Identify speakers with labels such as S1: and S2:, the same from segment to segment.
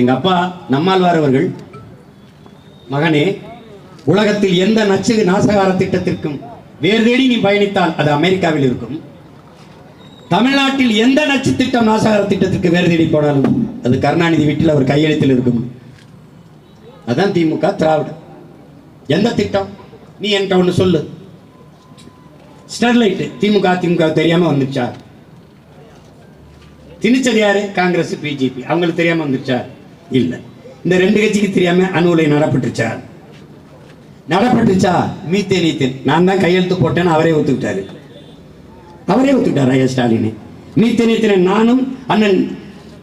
S1: எங்க அப்பா நம்மாழ்வார் அவர்கள். மகனே உலகத்தில் எந்த நச்சு நாசகார திட்டத்திற்கும் வேறு தேடி நீ பயணித்தால் அது அமெரிக்காவில் இருக்கும். தமிழ்நாட்டில் எந்த நச்சு திட்டம் நாசகார திட்டத்திற்கு வேறு தேடி போனாலும் அது கருணாநிதி வீட்டில் அவர் கையெழுத்தில் இருக்கும். அதான் திமுக திராவிட. எந்த திட்டம்? நீ என்கிட்ட ஒன்று சொல்லு. ஸ்டெர்லைட் திமுக திமுக தெரியாம வந்துச்சா திணிச்சது யாரு? Congress BJP. அவங்களுக்கு தெரியாம வந்துச்சா இல்ல. இந்த ரெண்டு கட்சிக்கு தெரியாம அணுகுலை நடப்பட்டுச்சா நடப்பட்டுச்சா மீத்தே நீத்தேன் நான் தான் கையெழுத்து போட்டேன்னு அவரே ஒத்துக்கிட்டாரு. அவரே ஒத்துக்கிட்டார் ஐயா ஸ்டாலின்? மீத்தே நீத்தனை நானும் அண்ணன்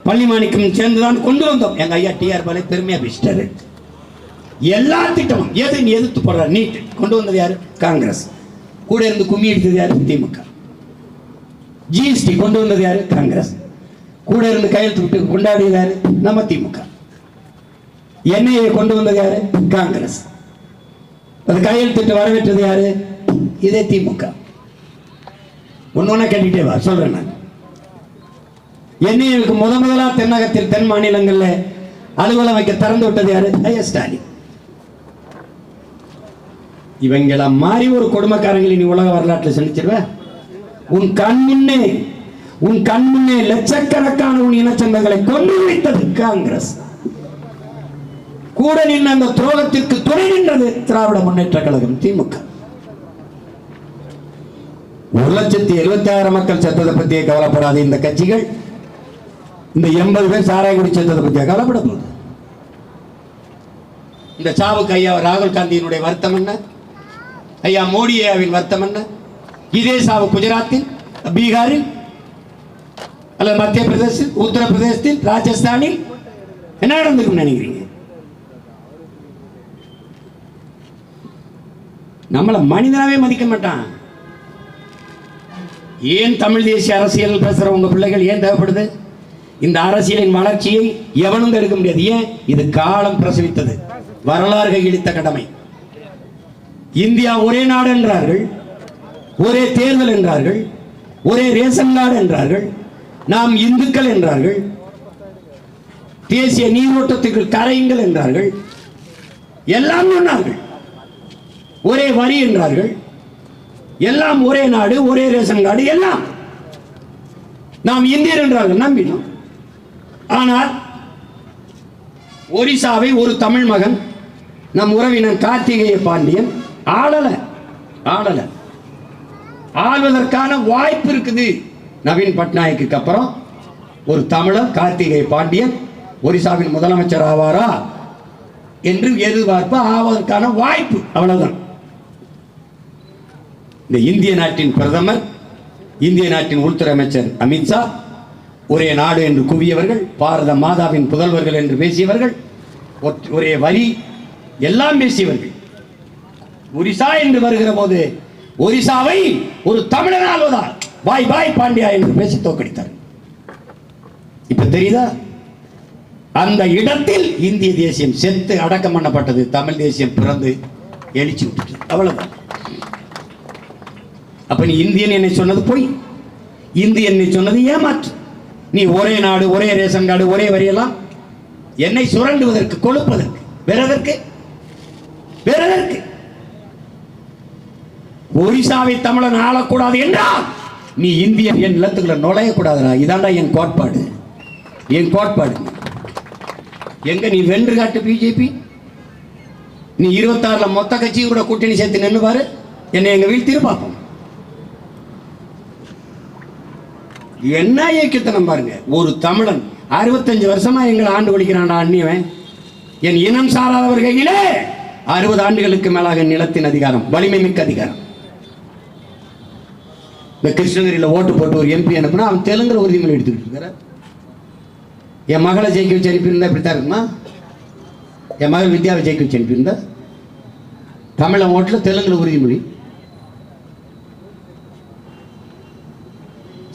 S1: பள்ளிமாணிக்கும் சேர்ந்துதான் கொண்டு வந்தோம். எங்க ஐயா டிஆர் பாலே பெருமையா பேசிட்டாரு. எல்லா திட்டமும் எது நீ எதிர்த்து போடுற நீட் கொண்டு வந்தது யாரு? காங்கிரஸ். கூட இருந்து கும்மி அடித்தது யாரு? திமுக. ஜிஎஸ்டி கொண்டு வந்தது யாரு? காங்கிரஸ். கூட இருந்து கையெழுத்து விட்டு கொண்டாடியது யாரு? நம்ம திமுக. என்ஐஏ கொண்டு வந்தது யாரு? காங்கிரஸ். அது கையெழுத்திட்டு வரவேற்றது யாரு? இதே திமுக. ஒன்னு ஒண்ணா கேட்டுட்டே வா சொல்றேன் நான். என்ஐஏவுக்கு முத முதலா தென்னகத்தில் தென் மாநிலங்களில் அலுவலம் வைக்க திறந்து விட்டது யாரு? ஐயா ஸ்டாலின். இவங்கள மாறி ஒரு கொடுமைக்காரங்களை நீ உலக வரலாற்றில் சந்திச்சிருவ உன் கண் முன்னே உன் கண் முன்னே லட்சக்கணக்கான உன் இனச்சங்கங்களை கொண்டு வைத்தது காங்கிரஸ். கூட நின்ற அந்த துரோகத்திற்கு துணை நின்றது திராவிட முன்னேற்ற கழகம் திமுக. ஒரு லட்சத்தி எழுபத்தி ஆயிரம் மக்கள் செத்ததை பத்தியே கவலைப்படாது இந்த கட்சிகள். இந்த எண்பது பேர் சாராயகுடி செத்ததை பத்தியா கவலைப்பட போகுது இந்த சாவுக்கு ஐயா ராகுல் காந்தியினுடைய வருத்தம் என்ன? ஐயா மோடி ஐயாவின் வருத்தம் என்ன? இதே சாவு குஜராத்தில் பீகாரில் அல்லது மத்திய பிரதேசத்தில் உத்தரப்பிரதேசத்தில் ராஜஸ்தானில். என்ன நடந்திருக்கும் நினைக்கிறீங்க? நம்மளை மனிதனாவே மதிக்க மாட்டான். ஏன் தமிழ் தேசிய அரசியல் பேசுற உங்க பிள்ளைகள் ஏன் தேவைப்படுது? இந்த அரசியலின் வளர்ச்சியை எவனும் தடுக்க முடியாது. ஏன்? இது காலம் பிரசவித்தது. வரலாறு இழித்த கடமை. இந்தியா ஒரே நாடு என்றார்கள் ஒரே தேர்தல் என்றார்கள் ஒரே ரேஷன் கார்டு என்றார்கள் நாம் இந்துக்கள் என்றார்கள் தேசிய நீரோட்டத்துக்கு கரையுங்கள் என்றார்கள் எல்லாம் சொன்னார்கள். ஒரே வரி என்றார்கள். எல்லாம் ஒரே நாடு ஒரே ரேஷன் கார்டு எல்லாம். நாம் இந்தியர் என்றார்கள் நம்பினோம். ஆனால் ஒரிசாவை ஒரு தமிழ் மகன் நம் உறவினன் கார்த்திகேய பாண்டியன் ஆளல ஆளல. ஆள்வதற்கான வாய்ப்பு இருக்குது. நவீன் பட்நாயக்கு அப்புறம் ஒரு தமிழர் கார்த்திகேய பாண்டியன் ஒரிசாவின் முதலமைச்சர் ஆவாரா? என்று எதிர்பார்ப்பு ஆவதற்கான வாய்ப்பு அவ்வளவுதான். இந்த இந்திய நாட்டின் பிரதமர் இந்திய நாட்டின் உள்துறை அமைச்சர் அமித்ஷா ஒரே நாடு என்று குவியவர்கள் பாரத மாதாவின் புதல்வர்கள் என்று பேசியவர்கள் ஒரே வரி எல்லாம் பேசியவர்கள். ஒரிசா என்று வருகிற போது ஒரிசாவை ஒரு தமிழன் ஆள்வதா பாய் பாய் பாண்டியா என்று பேசி தோக்கடித்தார் இப்ப தெரியுதா? அந்த இடத்தில் இந்திய தேசியம் செத்து அடக்கம் பண்ணப்பட்டது தமிழ் தேசியம் பிறந்து எழுச்சி விட்டுட்டு அவ்வளவுதான். அப்ப நீ இந்தியன் என்னை சொன்னது பொய். இந்தியன் நீ சொன்னது ஏமாற்று. நீ ஒரே நாடு ஒரே ரேஷன் கார்டு ஒரே வரியெல்லாம் என்னை சுரண்டுவதற்கு கொழுப்பதற்கு. வேறதற்கு? வேறதற்கு? ஒரிசாவை தமிழன் ஆளக்கூடாது என்றால் நீ இந்தியன் என் நிலத்துக்குள்ள நுழையக்கூடாதுடா. இதாண்டா என் கோட்பாடு. என் கோட்பாடு. எங்க நீ வென்று காட்டு பிஜேபி நீ இருபத்தாறுல மொத்த கட்சியும் கூட கூட்டணி சேர்த்து நின்று பாரு என்னை எங்க வீழ்த்திரு பார்ப்போம் என்ன இயக்கத்தனம் பாருங்க. ஒரு தமிழன் அறுபத்தஞ்சு வருஷமா எங்களை ஆண்டு ஒழிக்கிறான்டா அந்நியவன். என் இனம் சாராதவர் கையிலே அறுபது ஆண்டுகளுக்கு மேலாக நிலத்தின் அதிகாரம் வலிமை மிக்க அதிகாரம். இந்த கிருஷ்ணகிரியில் ஓட்டு போட்டு ஒரு எம்பி அனுப்புனா அவன் தெலுங்குல உறுதிமொழி எடுத்துக்கிட்டு இருக்கிற என் மகளை ஜெயிக்க வச்சு அனுப்பியிருந்தா இப்படித்தான் இருக்குமா? என் மகள் வித்யாவை ஜெயிக்க வச்சு அனுப்பியிருந்தா? தமிழன் ஓட்டில் தெலுங்குல உறுதிமொழி.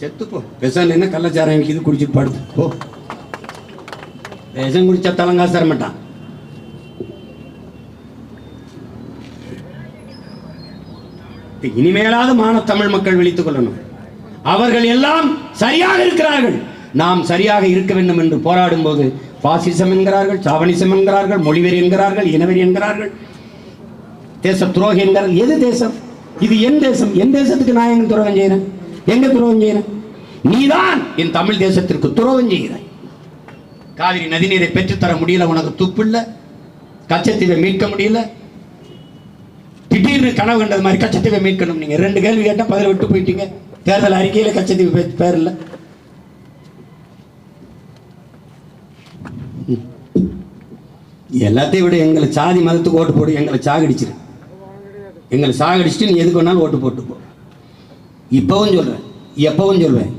S1: செத்துப்போ. விஷம் என்ன கள்ளச்சாரம் இது குடிச்சிட்டு படுத்து போ. விஷம் குடிச்சா தலங்காசு தர மாட்டான் இனிமேலாவது மான தமிழ் மக்கள் விழித்துக் கொள்ளணும். அவர்கள் எல்லாம் சரியாக இருக்கிறார்கள். நாம் சரியாக இருக்க வேண்டும் என்று போராடும் போது பாசிசம் என்கிறார்கள் சாவனிசம் என்கிறார்கள் மொழிவெறி என்கிறார்கள் இனவெறி என்கிறார்கள் தேச துரோகி என்கிறார்கள். எது தேசம்? இது என் தேசம். என் தேசத்துக்கு நான் எங்க துரோகம் செய்கிறேன் எங்க துரோகம் செய்யறேன் நீதான் என் தமிழ் தேசத்திற்கு துரோகம் செய்கிறாய் காவிரி நதிநீரை பெற்றுத்தர முடியல உனக்கு துப்பு இல்லை. கச்சத்தீவை மீட்க முடியல. திடீர்னு கனவு கண்டது மாதிரி கச்சத்தீவை மீட்கணும். நீங்க ரெண்டு கேள்வி கேட்டால் பதில் விட்டு போயிட்டீங்க. தேர்தல் அறிக்கையில் கச்சத்தீவு பே- பேர் இல்லை. எல்லாத்தையும் விட எங்களை சாதி மதத்துக்கு ஓட்டு போடு எங்களை சாகடிச்சிரு. எங்களை சாகடிச்சுட்டு நீ எதுக்கு வேணாலும் ஓட்டு போட்டு போ இப்பவும் சொல்றேன் எப்பவும் சொல்வேன்.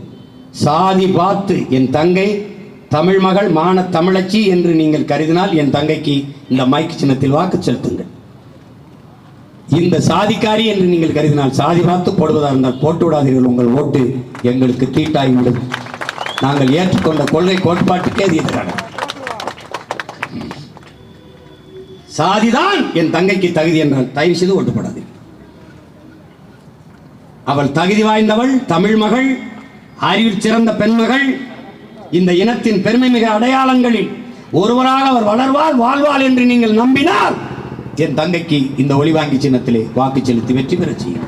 S1: சாதி பார்த்து என் தங்கை தமிழ் மகள் மான தமிழச்சி என்று நீங்கள் கருதினால் என் தங்கைக்கு இந்த மைக் சின்னத்தில் வாக்கு செலுத்துங்கள். இந்த சாதிக்காரி என்று நீங்கள் கருதினால் சாதி பார்த்து போடுவதாக இருந்தால் போட்டு விடாதீர்கள் உங்கள் ஓட்டு எங்களுக்கு தீட்டாகிவிடும் நாங்கள் ஏற்றுக்கொண்ட கொள்கை கோட்பாட்டுக்கே அது எதிரானது. சாதிதான் என் தங்கைக்கு தகுதி என்றால் தயவு செய்து ஓட்டு அவள் தகுதி வாய்ந்தவள் தமிழ் மகள் அறிவில் சிறந்த பெண்மகள். இந்த இனத்தின் பெருமை மிக அடையாளங்களில் ஒருவராக அவர் வளர்வாள் வாழ்வாள் என்று நீங்கள் நம்பினால் என் தங்கைக்கு இந்த ஒளிவாங்கி சின்னத்திலே வாக்கு செலுத்தி வெற்றி பெற செய்யும்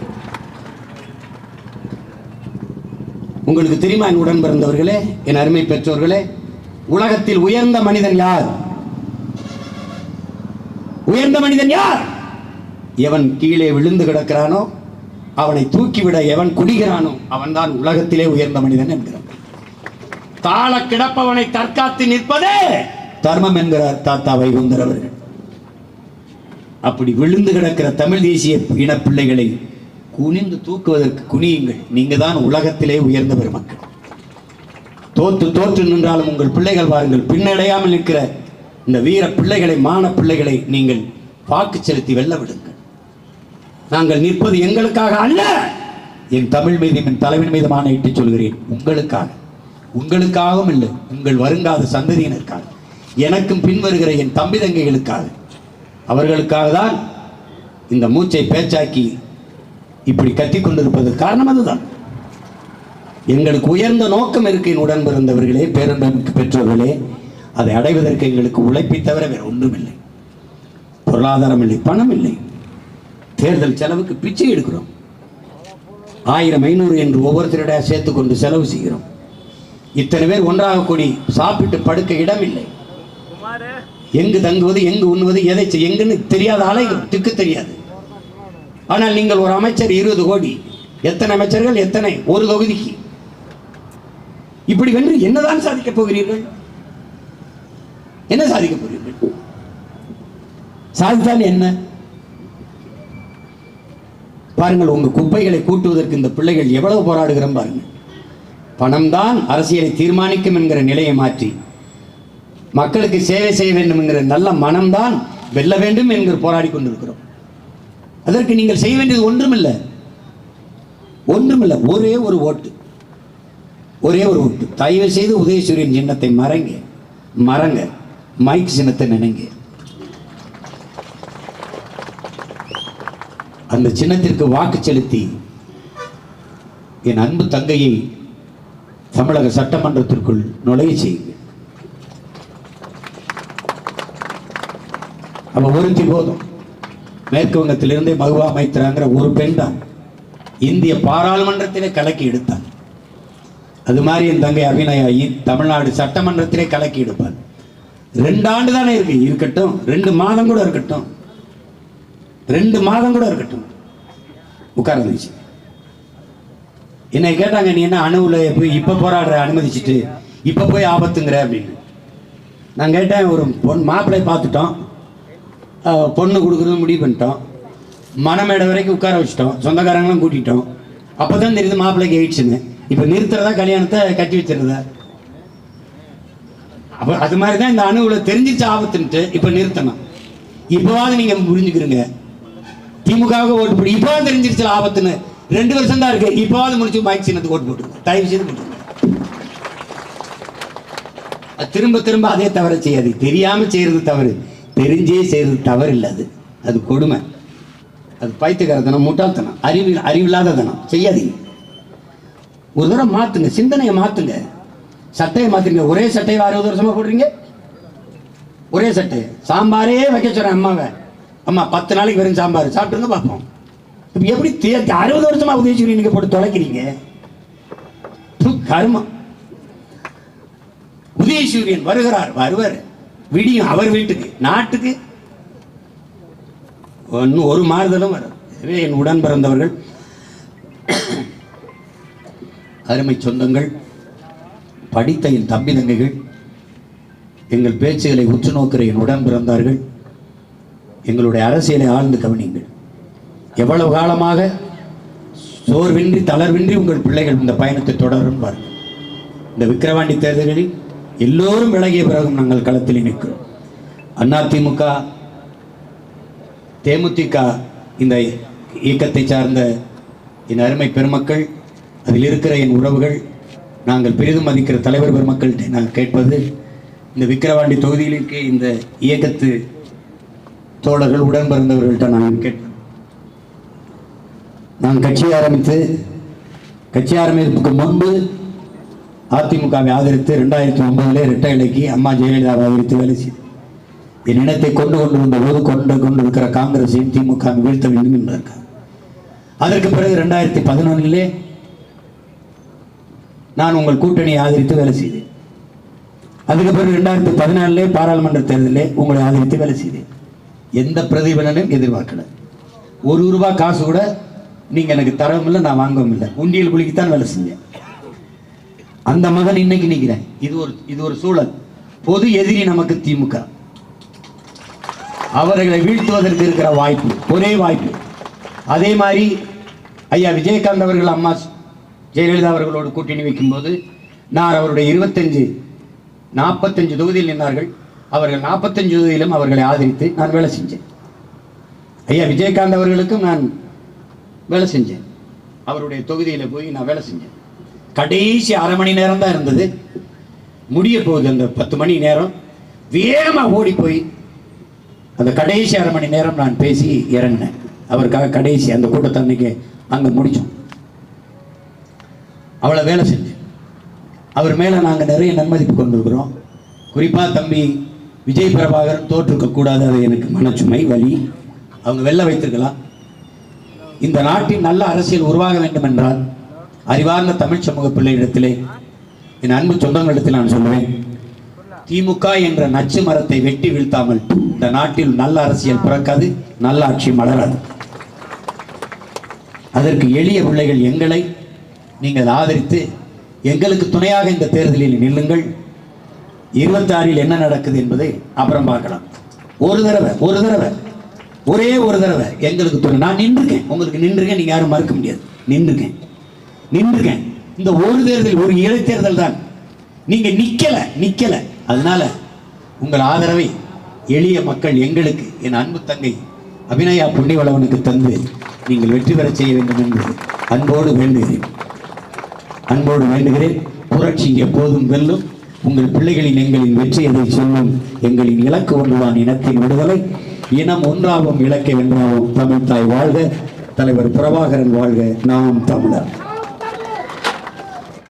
S1: உங்களுக்கு தெரியுமா என் உடன் பிறந்தவர்களே என் அருமை பெற்றோர்களே உலகத்தில் உயர்ந்த மனிதன் யார்? உயர்ந்த மனிதன் யார்? எவன் கீழே விழுந்து கிடக்கிறானோ அவனை தூக்கிவிட எவன் குடிகிறானோ அவன்தான் உலகத்திலே உயர்ந்த மனிதன் என்கிறான். தாழ கிடப்பவனை தற்காத்து நிற்பதே தர்மம் என்கிறார் தாத்தா வைகுந்தர் அவர்கள். அப்படி விழுந்து கிடக்கிற தமிழ் தேசிய இன பிள்ளைகளை குனிந்து தூக்குவதற்கு குனியுங்கள். நீங்க தான் உலகத்திலே உயர்ந்த பெருமக்கள். தோற்று தோற்று நின்றாலும் உங்கள் பிள்ளைகள் வாருங்கள். பின்னடையாமல் நிற்கிற இந்த வீர பிள்ளைகளை மான பிள்ளைகளை நீங்கள் வாக்கு செலுத்தி வெல்ல விடுங்கள். நாங்கள் நிற்பது எங்களுக்காக அல்ல. என் தமிழ் மீதும் என் தலைவன் மீதும் ஆணையிட்டு சொல்கிறேன். உங்களுக்காக. உங்களுக்காகவும் இல்லை. உங்கள் வருங்காத சந்ததியினருக்காக. எனக்கும் பின்வருகிற என் தம்பி தங்கைகளுக்காக. அவர்களுக்காக தான் இந்த மூச்சை பேச்சாக்கி இப்படி கத்தி கொண்டிருப்பதற்கு காரணம் அதுதான். எங்களுக்கு உயர்ந்த நோக்கம் இருக்கு என் உடன் பிறந்தவர்களே பேரன்பமிக்க பெற்றோர்களே. அதை அடைவதற்கு எங்களுக்கு உழைப்பை தவிர வேற ஒன்றுமில்லை. பொருளாதாரம் இல்லை பணம் இல்லை. தேர்தல் செலவுக்கு பிச்சை எடுக்கிறோம். ஆயிரம் ஐநூறு என்று ஒவ்வொருத்தரிடையே சேர்த்து கொண்டு செலவு செய்கிறோம். இத்தனை பேர் ஒன்றாக கூடி சாப்பிட்டு படுக்க இடம் இல்லை எங்கு தங்குவது எங்கு உண்ணுவது எதை செய்- எங்குன்னு தெரியாத அலைகள் திக்கு தெரியாது. ஆனால் நீங்கள் ஒரு அமைச்சர் இருபது கோடி. எத்தனை அமைச்சர்கள்? எத்தனை? ஒரு தொகுதிக்கு. இப்படி வென்று என்னதான் சாதிக்கப் போகிறீர்கள்? என்ன சாதிக்கப் போகிறீர்கள்? சாதித்தால் என்ன? பாருங்கள் உங்கள் குப்பைகளை கூட்டுவதற்கு இந்த பிள்ளைகள் எவ்வளவு போராடுகிறோம் பாருங்கள். பணம்தான் அரசியலை தீர்மானிக்கும் என்கிற நிலையை மாற்றி மக்களுக்கு சேவை செய்ய வேண்டும் என்கிற நல்ல மனம்தான் வெல்ல வேண்டும் என்கிற போராடி கொண்டிருக்கிறோம். அதற்கு நீங்கள் செய்ய வேண்டியது ஒன்றுமில்லை. ஒன்றுமில்லை ஒரே ஒரு ஓட்டு. ஒரே ஒரு ஓட்டு. தயவு செய்து உதயசூரியன் சின்னத்தை மறங்க மறங்க மைக் சின்னத்தை நினைங்க. அந்த சின்னத்திற்கு வாக்கு செலுத்தி என் அன்பு தங்கையை தமிழக சட்டமன்றத்திற்குள் நுழைய செய்யுங்கள். அவ ஒருத்தி போதும். மேற்கு வங்கத்திலிருந்தே மகுவா மைத்ராங்கிற ஒரு பெண் தான் இந்திய பாராளுமன்றத்திலே கலக்கி எடுத்தான் அது மாதிரி என் தங்கை அபிநயாயி தமிழ்நாடு சட்டமன்றத்திலே கலக்கி எடுப்பார் ரெண்டு ஆண்டு தானே இருக்கு. இருக்கட்டும் ரெண்டு மாதம் கூட இருக்கட்டும். ரெண்டு மாதம் கூட இருக்கட்டும். உட்கார்ந்துச்சு என்னை கேட்டாங்க நீ என்ன அணுவில் போய் இப்போ போராடுற அனுமதிச்சுட்டு இப்போ போய் ஆபத்துங்கிற? அப்படின்னு. நான் கேட்டேன் ஒரு பொன் மாப்பிள்ளை பார்த்துட்டோம். பொண்ணு கொடுக்குறது முடிவு பண்ணிட்டோம். மனமேடை வரைக்கும் உட்கார வச்சிட்டோம். சொந்தக்காரங்களும் கூட்டிட்டோம். அப்போ தான் தெரியுது மாப்பிள்ளைக்கு ஆயிடுச்சுன்னு இப்போ நிறுத்துறதா கல்யாணத்தை கட்டி வச்சிருந்தா அப்போ அது மாதிரி தான் இந்த அணுவில் தெரிஞ்சிச்சு ஆபத்துன்ட்டு இப்போ நிறுத்தணும். இப்போவாது நீங்கள் புரிஞ்சுக்கிறீங்க. திமுகவுக்கு ஓட்டு போட்டு இப்போ தெரிஞ்சிருச்சு ஆபத்துன்னு ரெண்டு வருஷம் தான் இருக்கு. இப்போவாது முடிச்சு மைக் சின்னத்துக்கு ஓட்டு போட்டுருங்க தயவு செய்து போட்டுருங்க திரும்ப திரும்ப அதே தவற செய்யாது. தெரியாம செய்யறது தவறு. தெரிஞ்சே செய்யறது தவறு இல்லை அது. அது கொடுமை. அது பைத்தியக்காரத்தனம் முட்டாள்தனம் அறிவு அறிவில்லாத தனம். செய்யாதீங்க. ஒரு தடவை மாத்துங்க. சிந்தனையை மாத்துங்க. சட்டையை மாத்திருங்க. ஒரே சட்டையை அறுபது வருஷமா போடுறீங்க? ஒரே சட்டை. சாம்பாரே வைக்க சொல்றேன் அம்மாவை. அம்மா பத்து நாளைக்கு வெறும் சாம்பார். சாப்பிட்டுருங்க பார்ப்போம். இப்போ எப்படி தே- அறுபது வருஷமா உதயசூரியன் நீங்க போட்டு தொலைக்கிறீங்க? கருமம் உதயசூரியன் வருகிறார் வருவார். விடியும் அவர் வீட்டுக்கு நாட்டுக்கு. இன்னும் ஒரு மாறுதலும் வரும். எனவே என் உடன் பிறந்தவர்கள் அருமை சொந்தங்கள் படித்த என் தம்பி தங்கைகள் எங்கள் பேச்சுகளை உற்று நோக்கிற என் உடன் பிறந்தார்கள். எங்களுடைய அரசியலை ஆழ்ந்து கவனியுங்கள். எவ்வளவு காலமாக சோர்வின்றி தளர்வின்றி உங்கள் பிள்ளைகள் இந்த பயணத்தை தொடரும் பாருங்கள். இந்த விக்கிரவாண்டி தேர்தலில் எல்லோரும் விலகிய பிறகும் நாங்கள் களத்தில் நிற்கிறோம். அதிமுக தேமுதிக இந்த இயக்கத்தை சார்ந்த என் அருமை பெருமக்கள் அதில் இருக்கிற என் உறவுகள் நாங்கள் பெரிதும் மதிக்கிற தலைவர் பெருமக்கள்கிட்ட நான் கேட்பது இந்த விக்கிரவாண்டி தொகுதியிலிருக்க இந்த இயக்கத்து தோழர்கள் உடன் பிறந்தவர்கள்ட்ட நான் கேட்பேன் நான் கட்சி ஆரம்பித்து கட்சி ஆரம்பிப்பதற்கு முன்பு அதிமுகவை ஆதரித்து ரெண்டாயிரத்தி ஒன்பதிலே இரட்டை இலைக்கு அம்மா ஜெயலலிதாவை ஆதரித்து வேலை செய்தேன். என் இனத்தை கொண்டு கொண்டு வந்த போது கொண்டு கொண்டு இருக்கிற காங்கிரஸையும் திமுக வீழ்த்த வேண்டும் என்றார்கள் அதற்கு பிறகு ரெண்டாயிரத்தி பதினொன்னிலே நான் உங்கள் கூட்டணியை ஆதரித்து வேலை செய்தேன். அதுக்கு பிறகு ரெண்டாயிரத்தி பதினாலே பாராளுமன்ற தேர்தலில் உங்களை ஆதரித்து வேலை செய்தேன். எந்த பிரதிபலனையும் எதிர்பார்க்கல. ஒரு ரூபாய் காசு கூட நீங்க எனக்கு தரவும் இல்லை நான் வாங்கவும் இல்லை உண்டியல் குளிக்குத்தான் வேலை செஞ்சேன். அந்த மகன் இன்னைக்கு நிற்கிறேன் இது ஒரு இது ஒரு சூழல். பொது எதிரி நமக்கு திமுக. அவர்களை வீழ்த்துவதற்கு இருக்கிற வாய்ப்பு ஒரே வாய்ப்பு. அதே மாதிரி ஐயா விஜயகாந்த் அவர்கள் அம்மா ஜெயலலிதா அவர்களோடு கூட்டணி வைக்கும்போது நான் அவருடைய இருபத்தஞ்சு நாற்பத்தஞ்சு தொகுதியில் நின்றார்கள் அவர்கள் நாற்பத்தஞ்சு தொகுதியிலும் அவர்களை ஆதரித்து நான் வேலை செஞ்சேன். ஐயா விஜயகாந்த் அவர்களுக்கும் நான் வேலை செஞ்சேன். அவருடைய தொகுதியில் போய் நான் வேலை செஞ்சேன். கடைசி அரை மணி நேரம் தான் இருந்தது. முடிய போகுது அந்த பத்து மணி நேரம். வேகமாக ஓடி போய் அந்த கடைசி அரை மணி நேரம் நான் பேசி இறங்கினேன். அவருக்காக கடைசி அந்த கூட்டத்தை அன்னைக்கு அங்கே முடித்தோம் அவளை வேலை செஞ்சேன். அவர் மேலே நாங்கள் நிறைய நன்மதிப்பு கொண்டிருக்கிறோம். குறிப்பாக தம்பி விஜய் பிரபாகரன் தோற்றுக்க கூடாது அது எனக்கு மனச்சுமை வழி அவங்க வெல்ல வைத்திருக்கலாம். இந்த நாட்டின் நல்ல அரசியல் உருவாக வேண்டும் என்றால் அறிவார்ந்த தமிழ் சமூக பிள்ளையிடத்திலே என் அன்பு சொந்தங்களிடத்தில் நான் சொல்லுவேன் திமுக என்ற நச்சு மரத்தை வெட்டி வீழ்த்தாமல் இந்த நாட்டில் நல்ல அரசியல் பிறக்காது நல்ல ஆட்சி மலராது. அதற்கு எளிய பிள்ளைகள் எங்களை நீங்கள் ஆதரித்து எங்களுக்கு துணையாக இந்த தேர்தலில் நில்லுங்கள். இருபத்தாறில் என்ன நடக்குது என்பதை அப்புறம் பார்க்கலாம். ஒரு தடவை ஒரு தடவை. ஒரே ஒரு தடவை. எங்களுக்கு தோணும் நான் நின்றுருக்கேன். உங்களுக்கு நின்றுருக்கேன். நீங்க யாரும் மறுக்க முடியாது. நின்றுருக்கேன். நின்றுருக்கேன். இந்த ஒரு தேர்தல் ஒரு இடைத்தேர்தல் தான். நீங்க நிக்கல நிக்கல. அதனால உங்கள் ஆதரவை எளிய மக்கள் எங்களுக்கு என் அன்பு தங்கை அபிநயா புண்ணியவளவனுக்கு தந்து நீங்கள் வெற்றி பெறச் செய்ய வேண்டும் என்று அன்போடு வேண்டுகிறேன். அன்போடு வேண்டுகிறேன். புரட்சி எப்போதும் வெல்லும். உங்கள் பிள்ளைகளின் எங்களின் வெற்றி எதை சொல்லும் எங்களின் இலக்கு ஒன்றுதான் இனத்தின் விடுதலை. இனம் ஒன்றாகும் இலக்கை வென்றாகும் தமிழ் தாய் வாழ்க தலைவர் பிரபாகரன் வாழ்க நாம் தமிழர்.